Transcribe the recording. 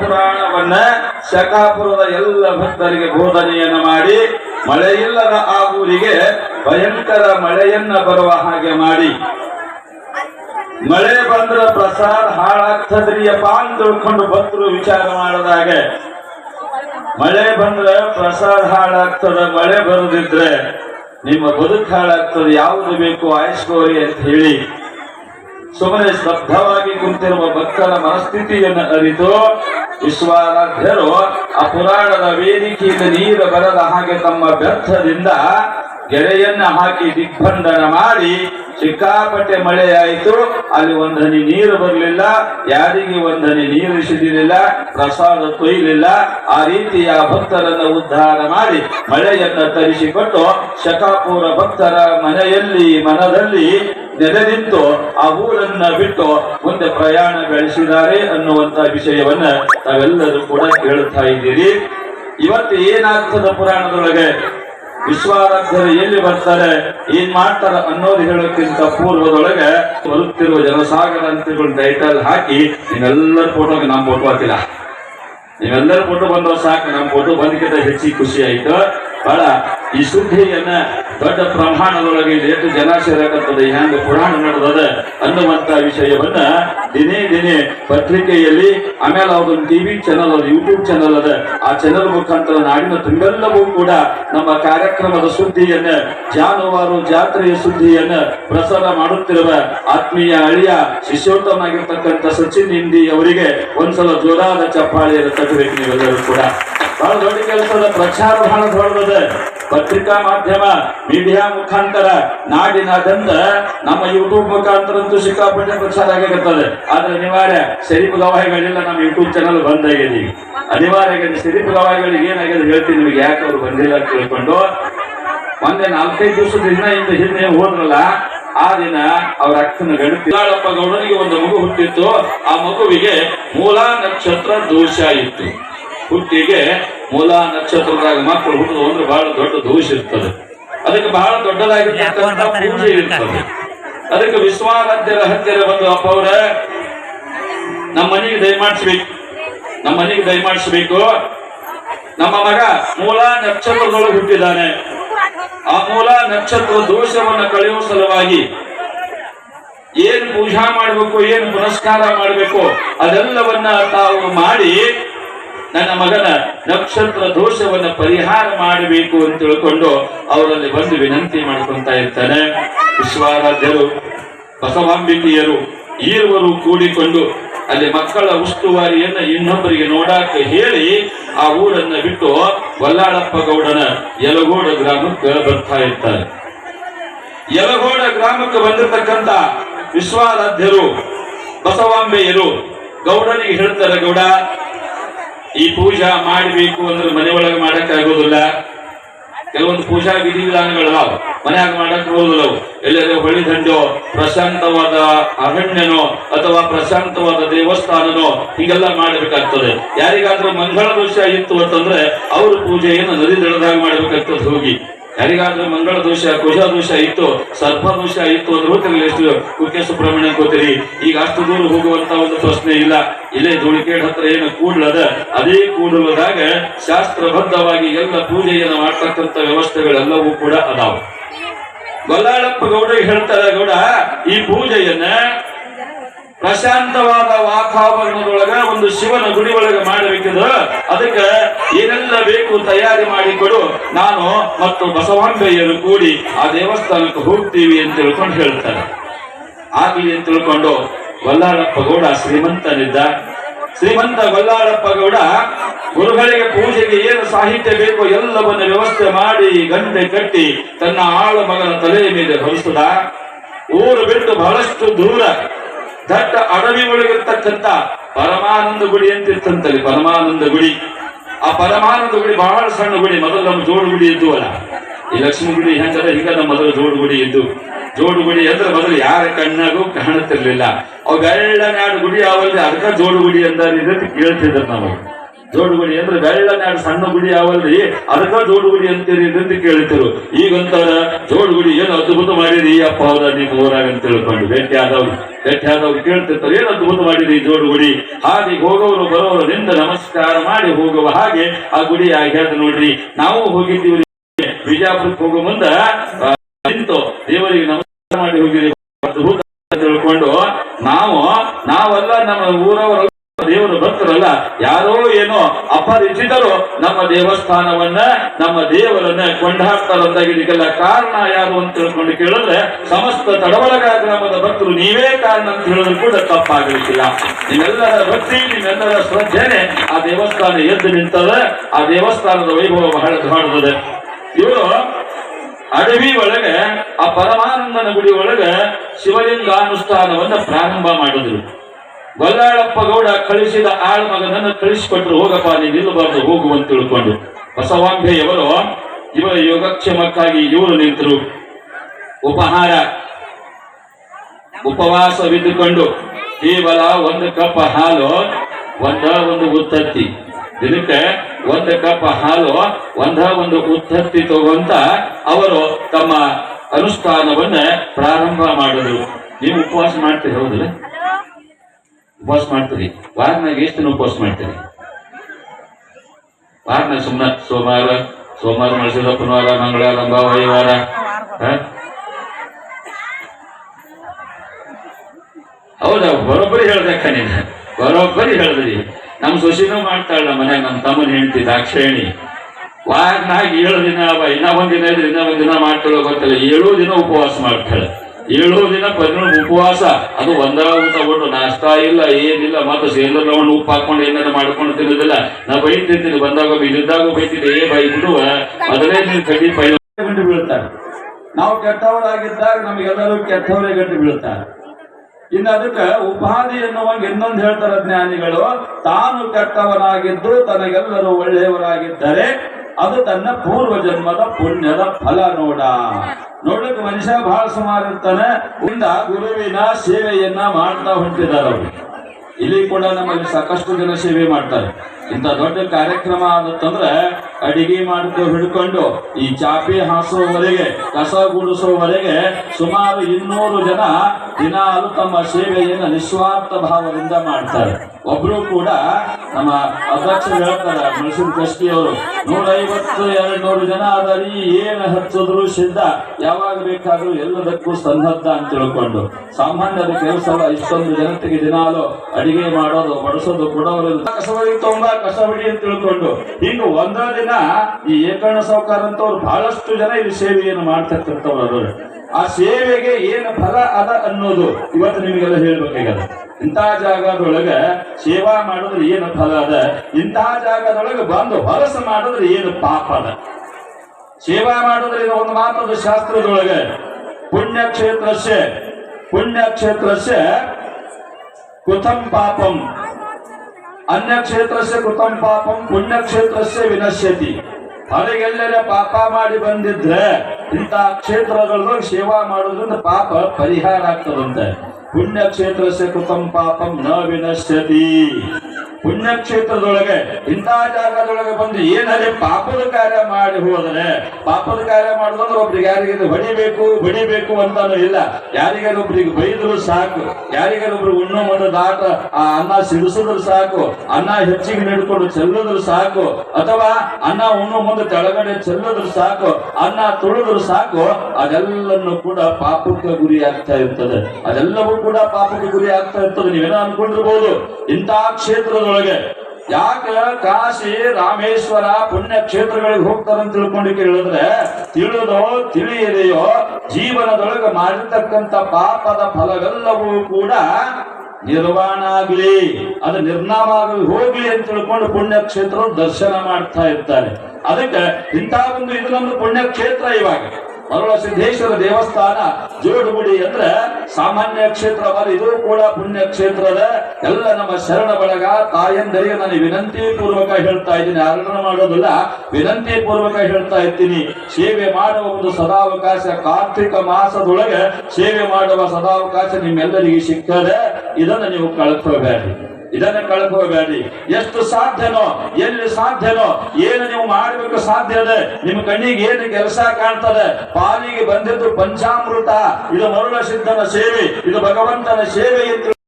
ಪುರಾಣವನ್ನ ಶಕಾಪುರದ ಎಲ್ಲ ಭಕ್ತರಿಗೆ ಬೋಧನೆಯನ್ನ ಮಾಡಿ, ಮಳೆಯಿಲ್ಲದ ಆ ಊರಿಗೆ ಭಯಂಕರ ಮಳೆಯನ್ನ ಬರುವ ಹಾಗೆ ಮಾಡಿ. ಮಳೆ ಬಂದ್ರ ಪ್ರಸಾದ ಹಾಳಾಗ್ತದ್ರಿಯಪ್ಪ ಅಂತ ತಿಳ್ಕೊಂಡು ಭಕ್ತರು ವಿಚಾರ ಮಾಡದಾಗ ಮಳೆ ಬಂದ್ರ ಪ್ರಸಾದ ಹಾಳಾಗ್ತದ, ಮಳೆ ಬರದಿದ್ರೆ ನಿಮ್ಮ ಬದುಕು ಹಾಳಾಗ್ತದೆ, ಯಾವುದು ಬೇಕು ಆಯ್ಸ್ಕೋರಿ ಅಂತ ಹೇಳಿ. ಸುಮ್ಮನೆ ಸ್ತಬ್ಧವಾಗಿ ಕುಂತಿರುವ ಭಕ್ತರ ಮನಸ್ಥಿತಿಯನ್ನು ಅರಿತು ವಿಶ್ವಾರಾಧ್ಯರು ಆ ಪುರಾಣದ ವೇದಿಕೆಯಿಂದ ನೀರು ಬರದ ಹಾಗೆ ತಮ್ಮ ವ್ಯರ್ಥದಿಂದ ಗೆಳೆಯನ್ನ ಹಾಕಿ ದಿಗ್ಬಂಧನ ಮಾಡಿ ಸಿಕ್ಕಾಪಟ್ಟೆ ಮಳೆಯಾಯಿತು ಅಲ್ಲಿ ಒಂದ್ ಹನಿ ನೀರು ಬರಲಿಲ್ಲ, ಯಾರಿಗೆ ಒಂದ್ ಹನಿ ನೀರು ಸಿಗಲಿಲ್ಲ, ಪ್ರಸಾದ ಕೊಯ್ಲಿಲ್ಲ, ಆ ರೀತಿಯ ಭಕ್ತರನ್ನ ಉದ್ಧಾರ ಮಾಡಿ ಮಳೆಯನ್ನ ತರಿಸಿಕೊಟ್ಟು ಶಕಾಪುರ ಭಕ್ತರ ಮನೆಯಲ್ಲಿ, ಮನದಲ್ಲಿ ನೆಲೆ ಆ ಊರನ್ನ ಬಿಟ್ಟು ಮುಂದೆ ಪ್ರಯಾಣ ಬೆಳೆಸಿದ್ದಾರೆ ಅನ್ನುವಂತ ವಿಷಯವನ್ನ ತಾವೆಲ್ಲರೂ ಕೂಡ ಕೇಳುತ್ತಾ ಇದ್ದೀರಿ. ಇವತ್ತು ಏನಾಗ್ತದ ಪುರಾಣದೊಳಗೆ? ವಿಶ್ವಾರಾಧ್ಯರು ಎಲ್ಲಿ ಬರ್ತಾರೆ, ಏನ್ ಮಾಡ್ತಾರೆ ಅನ್ನೋದು ಹೇಳೋಕ್ಕಿಂತ ಪೂರ್ವದೊಳಗೆ ಬರುತ್ತಿರುವ ಜನಸಾಗರ ಅಂತಿಗಳ ಟೈಟಲ್ ಹಾಕಿ ನೀವೆಲ್ಲರ ಫೋಟೋಗೆ ನಮ್ಮ ಫೋಟೋ ಹಾಕಿಲ್ಲ. ನೀವೆಲ್ಲರ ಫೋಟೋ ಬಂದವ್ ಸಾಕು ನಮ್ಮ ಫೋಟೋ ಬಂದಕ್ಕಿಂತ ಹೆಚ್ಚಿಗೆ ಖುಷಿ ಆಯ್ತು. ಬಹಳ ಈ ಸುದ್ದಿಯನ್ನ ದೊಡ್ಡ ಪ್ರಮಾಣದೊಳಗೆ ಎಷ್ಟು ಜನ ಸೇರಕತ್ತದೆ ಹೆಂಗ ಪುರಾಣ ನಡೆದದ ಅನ್ನುವಂತ ವಿಷಯವನ್ನ ದಿನೇ ದಿನೇ ಪತ್ರಿಕೆಯಲ್ಲಿ ಆಮೇಲೆ ಅವ್ರೊಂದು ಟಿವಿ ಚಾನಲ್ ಅದ, ಯೂಟ್ಯೂಬ್ ಚಾನಲ್ ಅದ. ಆ ಚಾನಲ್ ಮುಖಾಂತರ ನಾಡಿನ ತುಂಬೆಲ್ಲವೂ ಕೂಡ ನಮ್ಮ ಕಾರ್ಯಕ್ರಮದ ಸುದ್ದಿಯನ್ನ ಜಾನುವಾರು ಜಾತ್ರೆಯ ಸುದ್ದಿಯನ್ನ ಪ್ರಸಾರ ಮಾಡುತ್ತಿರುವ ಆತ್ಮೀಯ ಅಳಿಯ ಶಿಷ್ಯೋತ್ತಮಾಗಿರ್ತಕ್ಕಂಥ ಸಚಿನ್ ಹಿಂದಿ ಅವರಿಗೆ ಒಂದ್ಸಲ ಜೋರಾದ ಚಪ್ಪಾಳೆಯನ್ನು ತಗಬೇಕು ನೀವೆಲ್ಲರೂ ಕೂಡ. ಬಹಳ ದೊಡ್ಡ ಕೆಲಸದ ಪ್ರಚಾರ ಬಹಳ ದೊಡ್ಡದ. ಪತ್ರಿಕಾ ಮಾಧ್ಯಮ, ಮೀಡಿಯಾ ಮುಖಾಂತರ ನಾಡಿನಾದ್ಯಂತ ನಮ್ಮ ಯೂಟ್ಯೂಬ್ ಮುಖಾಂತರ ಅಂತೂ ಸಿಕ್ಕಾಪಟ್ಟೆ ಪ್ರಚಾರ ಆಗಿರ್ತದೆ. ಆದ್ರೆ ಅನಿವಾರ್ಯ ಶರೀಫ್ ಗವಾಹಿಗಳಿಲ್ಲ ನಮ್ಮ ಯೂಟ್ಯೂಬ್ ಚಾನಲ್ ಬಂದಾಗಿದೆ ಈಗ. ಅನಿವಾರ್ಯ ಆಗಿದೆ ಶರೀಫ್ ಗವಾಹಿಗಳಿಗೆ ಏನಾಗಿದೆ ಹೇಳ್ತೀನಿ ನಿಮಗೆ, ಯಾಕೆ ಅವ್ರು ಬಂದಿಲ್ಲ ಅಂತ ತಿಳ್ಕೊಂಡು. ಮೊನ್ನೆ ನಾಲ್ಕೈದು ದಿವಸದ ದಿನ ಇಂದ ಹಿಂದೆ ಹೋದ್ರಲ್ಲ, ಆ ದಿನ ಅವರ ಅಕ್ಕನ ಗಣತಿ ಗೌಡನಿಗೆ ಒಂದು ಮಗು ಹುಟ್ಟಿತ್ತು. ಆ ಮಗುವಿಗೆ ಮೂಲ ನಕ್ಷತ್ರ ದೋಷ ಇತ್ತು. ಹುಟ್ಟಿಗೆ ಮೂಲ ನಕ್ಷತ್ರದಾಗ ಮಕ್ಕಳು ಹುಟ್ಟು ಅಂದ್ರೆ ಬಹಳ ದೊಡ್ಡ ದೋಷ ಇರ್ತದೆ. ಅದಕ್ಕೆ ಬಹಳ ದೊಡ್ಡದಾಗಿರ್ತಕ್ಕಂಥ ಪೂಜೆ ಇರ್ತದೆ. ಅದಕ್ಕೆ ವಿಶ್ವಾರಾಧ್ಯರ ಹತ್ತಿರ ಬಂದು ಅಪ್ಪ ಅವರ ನಮ್ಮ ಮನೆಗೆ ದಯಮಾಡಿಸ್ಬೇಕು ನಮ್ಮ ಮನೆಗೆ ದಯಮಾಡಿಸ್ಬೇಕು ನಮ್ಮ ಮಗ ಮೂಲ ನಕ್ಷತ್ರದೊಳಗೆ ಹುಟ್ಟಿದ್ದಾನೆ. ಆ ಮೂಲ ನಕ್ಷತ್ರ ದೋಷವನ್ನು ಕಳೆಯುವ ಸಲುವಾಗಿ ಏನ್ ಪೂಜಾ ಮಾಡಬೇಕು ಏನ್ ಪುನಸ್ಕಾರ ಮಾಡಬೇಕು ಅದೆಲ್ಲವನ್ನ ತಾವು ಮಾಡಿ ನನ್ನ ಮಗನ ನಕ್ಷತ್ರ ದೋಷವನ್ನ ಪರಿಹಾರ ಮಾಡಬೇಕು ಅಂತ ತಿಳ್ಕೊಂಡು ಅವರಲ್ಲಿ ಬಂದು ವಿನಂತಿ ಮಾಡ್ಕೊಂತ ಇರ್ತಾನೆ. ವಿಶ್ವಾರಾಧ್ಯರು, ಬಸವಾಂಬಿಕೆಯರು, ಈರುವರು ಕೂಡಿಕೊಂಡು ಅಲ್ಲಿ ಮಕ್ಕಳ ಉಸ್ತುವಾರಿಯನ್ನ ಇನ್ನೊಬ್ಬರಿಗೆ ನೋಡಾಕ ಹೇಳಿ ಆ ಊರನ್ನ ಬಿಟ್ಟು ವಲ್ಲಾಳಪ್ಪ ಗೌಡನ ಯಲಗೋಡ ಗ್ರಾಮಕ್ಕೆ ಬರ್ತಾ ಇರ್ತಾರೆ. ಯಲಗೋಡ ಗ್ರಾಮಕ್ಕೆ ಬಂದಿರತಕ್ಕಂತ ವಿಶ್ವಾರಾಧ್ಯರು, ಬಸವಾಂಬೆಯರು ಗೌಡನಿಗೆ ಹೇಳ್ತಾರೆ, ಗೌಡ ಈ ಪೂಜಾ ಮಾಡಬೇಕು ಅಂದ್ರೆ ಮನೆ ಒಳಗೆ ಮಾಡಕ್ ಆಗೋದಿಲ್ಲ. ಕೆಲವೊಂದು ಪೂಜಾ ವಿಧಿ ವಿಧಾನಗಳದಾವ ಮನ್ಯಾಗ ಮಾಡಕ್ ಹೋಗುದಿಲ್ಲ ಎಲ್ಲೆಲ್ಲೋ ಹೊಳಿ ದಂಡೋ, ಪ್ರಶಾಂತವಾದ ಅರಣ್ಯನೋ ಅಥವಾ ಪ್ರಶಾಂತವಾದ ದೇವಸ್ಥಾನನೋ ಹೀಗೆಲ್ಲ ಮಾಡಬೇಕಾಗ್ತದೆ. ಯಾರಿಗಾದ್ರೂ ಮಂಗಳ ದೋಷ ಇತ್ತು ಅಂತಂದ್ರೆ ಅವ್ರ ಪೂಜೆಯನ್ನು ನದಿ ದಡದಾಗ ಮಾಡ್ಬೇಕಾಗ್ತದೆ ಹೋಗಿ. ಯಾರಿಗಾದ್ರೂ ಮಂಗಳ ದೋಷ ಕುಶ ದೋಷ ಇತ್ತು, ಸರ್ಪ ದೋಷ ಇತ್ತು ಅಂದ್ರೆ ಎಷ್ಟು ಕುಕ್ಕೆ ಸುಬ್ರಹ್ಮಣ್ಯ ಕೋತಿರಿ ಈಗ ಅಷ್ಟು ದೂರ ಹೋಗುವಂತ ಒಂದು ಪ್ರಶ್ನೆ ಇಲ್ಲ. ಇಲ್ಲೇ ಧೂಳಿಕೇಡ್ ಹತ್ರ ಏನು ಕೂಡ್ಲದ? ಅದೇ ಕೂಡಲದಾಗ ಶಾಸ್ತ್ರಬದ್ಧವಾಗಿ ಎಲ್ಲ ಪೂಜೆಯನ್ನು ಮಾಡ್ತಕ್ಕಂಥ ವ್ಯವಸ್ಥೆಗಳೆಲ್ಲವೂ ಕೂಡ ಅದಾವ. ಗೊಲ್ಲಾಳಪ್ಪ ಗೌಡ ಹೇಳ್ತಾರೆ, ಗೌಡ, ಈ ಪೂಜೆಯನ್ನ ಪ್ರಶಾಂತವಾದ ವಾತಾವರಣದೊಳಗ ಒಂದು ಶಿವನ ಗುಡಿ ಒಳಗೆ ಮಾಡಬೇಕಿದ್ರು ಅದಕ್ಕೆ ಏನೆಲ್ಲ ಬೇಕು ತಯಾರಿ ಮಾಡಿಕೊಡು ನಾನು ಮತ್ತು ಬಸವಾಂಬಯ್ಯರು ಕೂಡಿ ಆ ದೇವಸ್ಥಾನಕ್ಕೆ ಹೋಗ್ತೀವಿ ಅಂತ ತಿಳ್ಕೊಂಡು ಹೇಳ್ತಾರೆ. ಆಗ್ಲಿ ಅಂತ ತಿಳ್ಕೊಂಡು ವಲ್ಲಾಳಪ್ಪ ಗೌಡ ಶ್ರೀಮಂತನಿದ್ದ ಶ್ರೀಮಂತ ವಲ್ಲಾಳಪ್ಪ ಗೌಡ ಗುರುಗಳಿಗೆ ಪೂಜೆಗೆ ಏನು ಸಾಹಿತ್ಯ ಬೇಕೋ ಎಲ್ಲವನ್ನು ವ್ಯವಸ್ಥೆ ಮಾಡಿ ಗಂಟೆ ಕಟ್ಟಿ ತನ್ನ ಆಳ ಮಗನ ತಲೆಯ ಮೇಲೆ ಹೊರಿಸಿದ ಊರು ಬಿಟ್ಟು ಬಹಳಷ್ಟು ದೂರ ದಟ್ಟ ಅಡವಿ ಒಳಗಿರ್ತಕ್ಕಂಥ ಪರಮಾನಂದ ಗುಡಿ ಅಂತ ಇರ್ತಂತಲ್ಲಿ ಪರಮಾನಂದ ಗುಡಿ. ಆ ಪರಮಾನಂದ ಗುಡಿ ಬಹಳ ಸಣ್ಣ ಗುಡಿ, ಮೊದಲು ನಮ್ಮ ಜೋಡು ಗುಡಿ ಇದ್ದು ಅಲ್ಲ. ಈ ಲಕ್ಷ್ಮಿ ಗುಡಿ ಹೆಂಗದ, ಈಗ ನಮ್ಮ ಮೊದಲು ಜೋಡು ಗುಡಿ ಇದ್ದು. ಜೋಡು ಗುಡಿ ಅಂದ್ರೆ ಮೊದಲು ಯಾರ ಕಣ್ಣಾಗೂ ಕಾಣುತ್ತಿರ್ಲಿಲ್ಲ. ಅವು ನಾಡು ಗುಡಿ ಯಾವಲ್ಲಿ ಅರ್ಧ ಜೋಡು ಗುಡಿ ಅಂತ ಕೇಳ್ತಿದ್ರು ನಾವು ಜೋಡು ಗುಡಿ ಅಂದ್ರೆ ಬೆಳ್ಳನಾಡು ಸಣ್ಣ ಗುಡಿ ಯಾವಲ್ರಿ? ಅದಕ್ಕ ಜೋಡು ಗುಡಿ ಅಂತೀರಿ ಅಂತ ಕೇಳ್ತಿರು ಈಗಂತಾರ ಜೋಡು ಗುಡಿ ಏನು ಅದ್ಭುತ ಮಾಡಿರಿ? ಅಪ್ಪ ಅವರ ನಿಮ್ಮ ಊರಾಗ ಅಂತ ತಿಳ್ಕೊಂಡು ಭೇಟಿ ಆದವ್ರು. ಭೇಟಿ ಆದವ್ರು ಕೇಳ್ತಿರ್ತಾರೆ. ಏನು ಅದ್ಭುತ ಮಾಡಿರಿ ಜೋಡು ಗುಡಿ ಹಾಗೆ ಹೋಗೋರು ಬರೋರು ನಿಂದ ನಮಸ್ಕಾರ ಮಾಡಿ ಹೋಗುವ ಹಾಗೆ ಆ ಗುಡಿ ಆಗ್ಯಾದ ನೋಡ್ರಿ. ನಾವು ಹೋಗಿದ್ದೀವಿ ಬಿಜಾಪುರಕ್ಕೆ ಹೋಗೋ ಮುಂದ ನಿಂತು ದೇವರಿಗೆ ನಮಸ್ಕಾರ ಮಾಡಿ ಹೋಗಿರಿ ಅದ್ಭುತ ತಿಳ್ಕೊಂಡು ನಾವು, ನಾವೆಲ್ಲ ನಮ್ಮ ಊರವರೆಲ್ಲ ಭಕ್ತರಲ್ಲ ಯಾರೋ ಏನೋ ಅಪರಿಚಿತರು ನಮ್ಮ ದೇವಸ್ಥಾನವನ್ನ, ನಮ್ಮ ದೇವರನ್ನ ಕೊಂಡಾಡ್ತಾರಂತ ಇದಕ್ಕೆಲ್ಲ ಕಾರಣ ಯಾರು ಅಂತ ತಿಳ್ಕೊಂಡು ಕೇಳಿದ್ರೆ, ಸಮಸ್ತ ತಡವಳಗ ಗ್ರಾಮದ ಭಕ್ತರು ನೀವೇ ಕಾರಣ ಅಂತ ಹೇಳಿದ್ರು ಕೂಡ ತಪ್ಪಾಗಲಿಕ್ಕಿಲ್ಲ. ನಿಮ್ಮೆಲ್ಲರ ಭಕ್ತಿ, ನಿಮ್ಮೆಲ್ಲರ ಶ್ರದ್ಧೆನೆ ಆ ದೇವಸ್ಥಾನ ಎದ್ದು ನಿಂತದ, ಆ ದೇವಸ್ಥಾನದ ವೈಭವ ಬಹಳ ಕಾಣುತ್ತದೆ ಇವರು ಅಡವಿ ಒಳಗೆ, ಆ ಪರಮಾನಂದನ ಗುಡಿ ಒಳಗೆ ಶಿವಲಿಂಗಾನುಷ್ಠಾನವನ್ನ ಪ್ರಾರಂಭ ಮಾಡಿದ್ರು. ಗೊಲ್ಲಾಳಪ್ಪ ಗೌಡ ಕಳಿಸಿದ ಆಳ್ ಮಗನನ್ನು ಕಳಿಸಿಕೊಟ್ರು, ಹೋಗಪ್ಪ ನೀನು ನಿಲ್ಲಬಾರ್ದು ಹೋಗು ಅಂತ ತಿಳ್ಕೊಂಡು. ಬಸವಾಂಬೆಯವರು ಇವರ ಯೋಗಕ್ಷೇಮಕ್ಕಾಗಿ ಇವರು ನಿಂತರು. ಉಪಹಾರ ಉಪವಾಸವಿದ್ದುಕೊಂಡು ಕೇವಲ ಒಂದು ಕಪ್ ಹಾಲು, ಒಂದ ಒಂದು ಉತ್ತತ್ತಿ. ದಿನಕ್ಕೆ ಒಂದು ಕಪ್ ಹಾಲು, ಒಂದ ಒಂದು ಉತ್ತತ್ತಿ ತಗೊಂತ ಅವರು ತಮ್ಮ ಅನುಷ್ಠಾನವನ್ನ ಪ್ರಾರಂಭ ಮಾಡಿದ್ರು. ನೀವು ಉಪವಾಸ ಮಾಡ್ತೀರಿ, ಹೌದಿಲ್ಲ? ಉಪವಾಸ ಮಾಡ್ತೀರಿ. ವಾರನಾಗ ಎಷ್ಟು ದಿನ ಉಪವಾಸ ಮಾಡ್ತೀರಿ? ವಾರನಾಗ ಸುಮ್ಮನೆ ಸೋಮವಾರ ಸೋಮವಾರ ಮಳೆ ಲಕ್ರವಾರ ಮಂಗಳವಾರ ಹ? ಹೌದಾ? ಬರೋಬ್ಬರಿ ಹೇಳ್ದಕ್ಕ ನೀನು. ಬರೋಬ್ಬರಿ ಹೇಳಿದ್ರಿ ನಮ್ಮ ಸೊಸಿನೂ ಮಾಡ್ತಾಳ ನಮ್ಮ ಮನ್ಯಾಗ ನಮ್ಮ ತಮ್ಮನ ಹೆಂಡತಿ ದಾಕ್ಷಾಯಣಿ. ವಾರನಾಗ ಏಳು ದಿನ, ಅವ ಇನ್ನ ಒಂದ್ ದಿನ ಇದ್ರೆ ಇನ್ನ ಮಾಡ್ತಾಳೋ ಗೊತ್ತಿಲ್ಲ, ಏಳು ದಿನ ಉಪವಾಸ ಮಾಡ್ತಾಳೆ. ಏಳು ದಿನ ಪರಿಣಾಮ ಉಪವಾಸ. ಅದು ಒಂದ ಊಟ ಬಿಟ್ಟು ನಾಷ್ಟಾ ಇಲ್ಲ, ಏನಿಲ್ಲ. ಮತ್ತೆ ರೌಂಡ್ ಉಪ್ಪು ಹಾಕೊಂಡು ಏನಾರ ಮಾಡ್ಕೊಂಡು ತಿನ್ನೋದಿಲ್ಲ. ನಾ ಬೈತಿರ್ತೀನಿ, ಬಂದಾಗ ಬಿದ್ದಾಗ ಬೈತಿದ್ದೆ. ಏ ಬೈ ಬಿಡುವ ಅದನ್ನೇ ನೀನು ಕಡ್ಡಿ ಪೈ ಗಂಟು ಬೀಳ್ತಾರೆ. ನಾವು ಕೆಟ್ಟವರಾಗಿದ್ದಾಗ ನಮಗೆಲ್ಲರೂ ಕೆಟ್ಟವರೇ ಗಟ್ಟಿ ಬೀಳ್ತಾರೆ. ಇನ್ನು ಅದಕ್ಕೆ ಉಪಾಧಿ ಎನ್ನುವಂಗೆ ಇನ್ನೊಂದು ಹೇಳ್ತಾರೆ ಜ್ಞಾನಿಗಳು, ತಾನು ಕೆಟ್ಟವರಾಗಿದ್ದು ತನಗೆಲ್ಲರೂ ಒಳ್ಳೆಯವರಾಗಿದ್ದರೆ ಅದು ತನ್ನ ಪೂರ್ವ ಜನ್ಮದ ಪುಣ್ಯದ ಫಲ ನೋಡ. ನೋಡಕ್ಕೆ ಮನುಷ್ಯ ಬಹಳ ಸುಮಾರು ಇರ್ತಾನೆ. ಇಂದ ಗುರುವಿನ ಸೇವೆಯನ್ನ ಮಾಡ್ತಾ ಹೊಂಟಿದ್ದಾರೆ ಅವರು. ಇಲ್ಲಿ ಕೂಡ ನಮ್ಮಲ್ಲಿ ಸಾಕಷ್ಟು ಜನ ಸೇವೆ ಮಾಡ್ತಾರೆ. ಇಂಥ ದೊಡ್ಡ ಕಾರ್ಯಕ್ರಮ ಆದತ್ತಂದ್ರೆ ಅಡಿಗೆ ಮಾಡಿದ್ದು ಹಿಡ್ಕೊಂಡು ಈ ಚಾಪಿ ಹಾಸುವವರೆಗೆ, ಕಸ ಗುಡಿಸುವವರೆಗೆ ಸುಮಾರು ಇನ್ನೂರು ಜನ ದಿನಾಲು ತಮ್ಮ ಸೇವೆಯನ್ನು ನಿಸ್ವಾರ್ಥ ಭಾವದಿಂದ ಮಾಡ್ತಾರೆ. ಒಬ್ರು ಕೂಡ ನಮ್ಮ ಅಧ್ಯಕ್ಷರು ಹೇಳ್ತಾರೆ, ಮೈಸೂರು ಕಸ್ಟಿ ಅವರು, ನೂರೈವತ್ತು ಎರಡು ನೂರು ಜನ ಅದರಿ, ಏನು ಹಚ್ಚಿದ್ರು ಸಿದ್ಧ, ಯಾವಾಗ ಬೇಕಾದ್ರೂ ಎಲ್ಲದಕ್ಕೂ ಸನ್ನದ್ಧ ಅಂತ ತಿಳ್ಕೊಂಡು. ಸಾಮಾನ್ಯದ ಕೆಲಸ ಇಷ್ಟೊಂದು ಜನತೆಗೆ ದಿನಾಲು ಅಡಿಗೆ ಮಾಡೋದು, ಬಡಿಸೋದು ಕೊಡೋರು ಕಸವಡಿ ತೊಂಬ ಕಸವಡಿ ಅಂತ ತಿಳ್ಕೊಂಡು. ಹಿಂಗ ಒಂದ ದಿನ ಈ ಏಕರ್ಣ ಸಾಹುಕಾರ ಅಂತವ್ರು ಬಹಳಷ್ಟು ಜನ ಇಲ್ಲಿ ಸೇವೆಯನ್ನು ಮಾಡ್ತಕ್ಕಂಥವ್ರು ಅವರು ಆ ಸೇವೆಗೆ ಏನು ಫಲ ಅದ ಅನ್ನೋದು ಇವತ್ತು ನಿಮಗೆಲ್ಲ ಹೇಳ್ಬೇಕಾಗದ ಇಂತಹ ಜಾಗದೊಳಗೆ ಸೇವಾ ಮಾಡಿದ್ರೆ ಏನು ಫಲ ಅದ? ಇಂತಹ ಜಾಗದೊಳಗೆ ಬಂದು ಹೊಲಸ ಮಾಡಿದ್ರೆ ಏನು ಪಾಪ ಅದ? ಸೇವಾ ಮಾಡೋದ್ರಿಂದ ಒಂದು ಮಾತದ ಶಾಸ್ತ್ರದೊಳಗೆ ಪುಣ್ಯಕ್ಷೇತ್ರಸ್ಯ ಪುಣ್ಯಕ್ಷೇತ್ರಸ್ಯ ಕುತಂ ಪಾಪಂ. ಅನ್ಯಕ್ಷೇತ್ರಸ್ಯ ಕೃತಂ ಪಾಪಂ ಪುಣ್ಯಕ್ಷೇತ್ರಸ್ಯ ವಿನಶ್ಯತಿ. ಹೊರಗೆಲ್ಲರ ಪಾಪ ಮಾಡಿ ಬಂದಿದ್ರೆ ಇಂಥ ಕ್ಷೇತ್ರಗಳಲ್ಲಿ ಸೇವಾ ಮಾಡೋದ್ರಿಂದ ಪಾಪ ಪರಿಹಾರ ಆಗ್ತದಂತೆ. ಪುಣ್ಯಕ್ಷೇತ್ರಸ್ಯ ಕೃತಂ ಪಾಪಂ ನ ವಿನಶ್ಯತಿ. ಪುಣ್ಯಕ್ಷೇತ್ರದೊಳಗೆ ಇಂಥ ಜಾಗದೊಳಗೆ ಬಂದು ಏನಾದ್ರೆ ಪಾಪದ ಕಾರ್ಯ ಮಾಡಿ ಹೋದರೆ, ಪಾಪದ ಕಾರ್ಯ ಮಾಡುದಂದ್ರೆ ಒಬ್ರಿಗೆ ಯಾರಿಗಾದ್ರು ಹೊಡಿಬೇಕು ಹೊಡಿಬೇಕು ಅಂತಾನು ಇಲ್ಲ. ಯಾರಿಗಾರ ಒಬ್ರಿಗೆ ಬೈದ್ರು ಸಾಕು. ಯಾರಿಗಾರ ಒಬ್ರು ಉಣ್ಣೋ ಮದ ದಾಟ, ಆ ಅನ್ನ ಸಿಡಿಸಿದ್ರು ಸಾಕು. ಅನ್ನ ಹೆಚ್ಚಿಗೆ ನಡ್ಕೊಂಡು ಚೆಲ್ಲಿದ್ರು ಸಾಕು. ಅಥವಾ ಅನ್ನ ಉಣ್ಣು ಮುಂದೆ ಕೆಳಗಡೆ ಚೆಲ್ಲಿದ್ರು ಸಾಕು. ಅನ್ನ ತುಳಿದ್ರು ಸಾಕು. ಅದೆಲ್ಲನ್ನು ಕೂಡ ಪಾಪಕ್ಕೆ ಗುರಿ ಆಗ್ತಾ ಇರ್ತದೆ. ಅದೆಲ್ಲವೂ ಕೂಡ ಪಾಪಕ್ಕೆ ಗುರಿ ಆಗ್ತಾ ಇರ್ತದೆ. ನೀವೇನೋ ಅನ್ಕೊಂಡಿರ್ಬೋದು. ಇಂತಹ ಕ್ಷೇತ್ರದೊಳಗೆ ಯಾಕೆ ಕಾಶಿ, ರಾಮೇಶ್ವರ ಪುಣ್ಯ ಕ್ಷೇತ್ರಗಳಿಗೆ ಹೋಗ್ತಾರಂತ ತಿಳ್ಕೊಂಡಿಕ್ಕೆ ಹೇಳಿದ್ರೆ ತಿಳಿದೋ ತಿಳಿಯದೆಯೋ ಜೀವನದೊಳಗೆ ಮಾಡಿರ್ತಕ್ಕಂಥ ಪಾಪದ ಫಲವೆಲ್ಲವೂ ಕೂಡ ನಿರ್ವಾಣ ಆಗ್ಲಿ, ಅದು ನಿರ್ನಾಮ ಆಗಲಿ, ಹೋಗ್ಲಿ ಅಂತ ತಿಳ್ಕೊಂಡು ಪುಣ್ಯಕ್ಷೇತ್ರ ದರ್ಶನ ಮಾಡ್ತಾ ಇರ್ತಾರೆ. ಅದಕ್ಕೆ ಇಂಥ ಒಂದು ಇದು ನಮ್ದು ಪುಣ್ಯಕ್ಷೇತ್ರ ಇವಾಗ. ಮರಳ ಸಿದ್ದೇಶ್ವರ ದೇವಸ್ಥಾನ, ಜೋಡುಗುಡಿ ಅಂದ್ರೆ ಸಾಮಾನ್ಯ ಕ್ಷೇತ್ರವಲ್ಲ, ಇದು ಕೂಡ ಪುಣ್ಯ ಕ್ಷೇತ್ರದ ಎಲ್ಲ ನಮ್ಮ ಶರಣ ಬಳಗ, ತಾಯಂದರಿಗೆ ನಾನು ವಿನಂತಿ ಪೂರ್ವಕ ಹೇಳ್ತಾ ಇದ್ದೀನಿ. ಆರಾಧನೆ ಮಾಡೋದಿಲ್ಲ, ವಿನಂತಿ ಪೂರ್ವಕ ಹೇಳ್ತಾ ಇದ್ದೀನಿ. ಸೇವೆ ಮಾಡುವ ಒಂದು ಸದಾವಕಾಶ, ಕಾರ್ತಿಕ ಮಾಸದೊಳಗೆ ಸೇವೆ ಮಾಡುವ ಸದಾವಕಾಶ ನಿಮ್ಮೆಲ್ಲರಿಗೆ ಸಿಗ್ತದೆ. ಇದನ್ನು ನೀವು ಕಳ್ಕೋಬೇಡಿ ಇದನ್ನ ಕಳ್ಕೋಬೇಡಿ ಎಷ್ಟು ಸಾಧ್ಯನೋ, ಎಲ್ಲಿ ಸಾಧ್ಯನೋ, ಏನು ನೀವು ಮಾಡಬೇಕು ಸಾಧ್ಯ ಇದೆ. ನಿಮ್ಮ ಕಣ್ಣಿಗೆ ಏನು ಕೆಲಸ ಕಾಣ್ತದೆ? ಪಾಲಿಗೆ ಬಂದಿದ್ದು ಪಂಚಾಮೃತ. ಇದು ಮರುಳ ಸಿದ್ಧನ ಸೇವೆ. ಇದು ಭಗವಂತನ ಸೇವೆ ಎಂದು